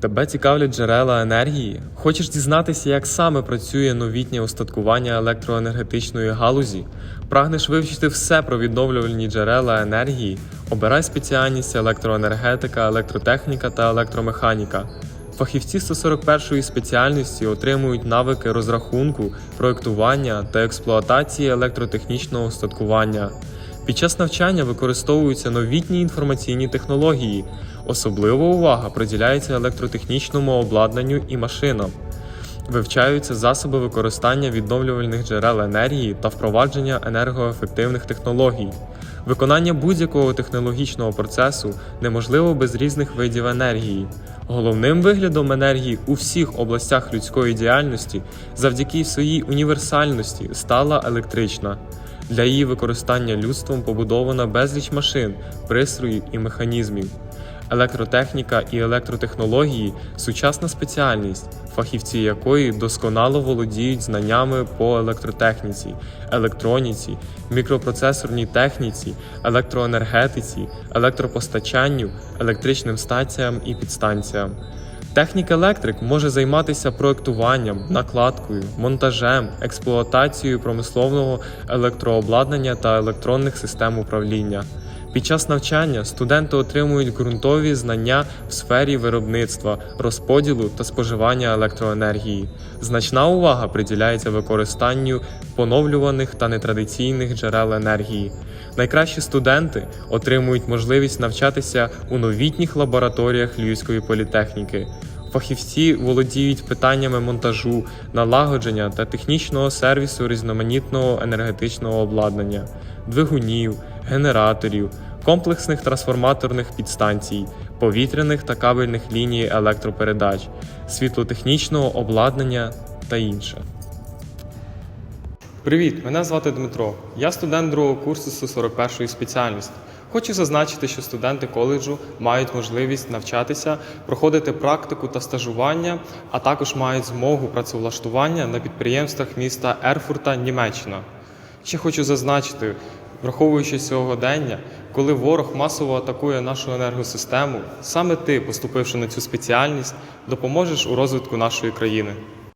Тебе цікавлять джерела енергії? Хочеш дізнатися, як саме працює новітнє устаткування електроенергетичної галузі? Прагнеш вивчити все про відновлювальні джерела енергії? Обирай спеціальність електроенергетика, електротехніка та електромеханіка. Фахівці 141-ї спеціальності отримують навики розрахунку, проєктування та експлуатації електротехнічного устаткування. Під час навчання використовуються новітні інформаційні технології. Особлива увага приділяється електротехнічному обладнанню і машинам. Вивчаються засоби використання відновлювальних джерел енергії та впровадження енергоефективних технологій. Виконання будь-якого технологічного процесу неможливо без різних видів енергії. Головним виглядом енергії у всіх областях людської діяльності завдяки своїй універсальності стала електрична. Для її використання людством побудовано безліч машин, пристроїв і механізмів. Електротехніка і електротехнології сучасна спеціальність, фахівці якої досконало володіють знаннями по електротехніці, електроніці, мікропроцесорній техніці, електроенергетиці, електропостачанню, електричним станціям і підстанціям. Технік-електрик може займатися проектуванням, накладкою, монтажем, експлуатацією промисловного електрообладнання та електронних систем управління. Під час навчання студенти отримують ґрунтові знання в сфері виробництва, розподілу та споживання електроенергії. Значна увага приділяється використанню поновлюваних та нетрадиційних джерел енергії. Найкращі студенти отримують можливість навчатися у новітніх лабораторіях Львівської політехніки. Фахівці володіють питаннями монтажу, налагодження та технічного сервісу різноманітного енергетичного обладнання, двигунів, генераторів, комплексних трансформаторних підстанцій, повітряних та кабельних ліній електропередач, світлотехнічного обладнання та інше. Привіт, мене звати Дмитро. Я студент другого курсу 141-ї спеціальності. Хочу зазначити, що студенти коледжу мають можливість навчатися, проходити практику та стажування, а також мають змогу працевлаштування на підприємствах міста Ерфурта, Німеччина. Ще хочу зазначити, враховуючи сьогодення, коли ворог масово атакує нашу енергосистему, саме ти, поступивши на цю спеціальність, допоможеш у розвитку нашої країни.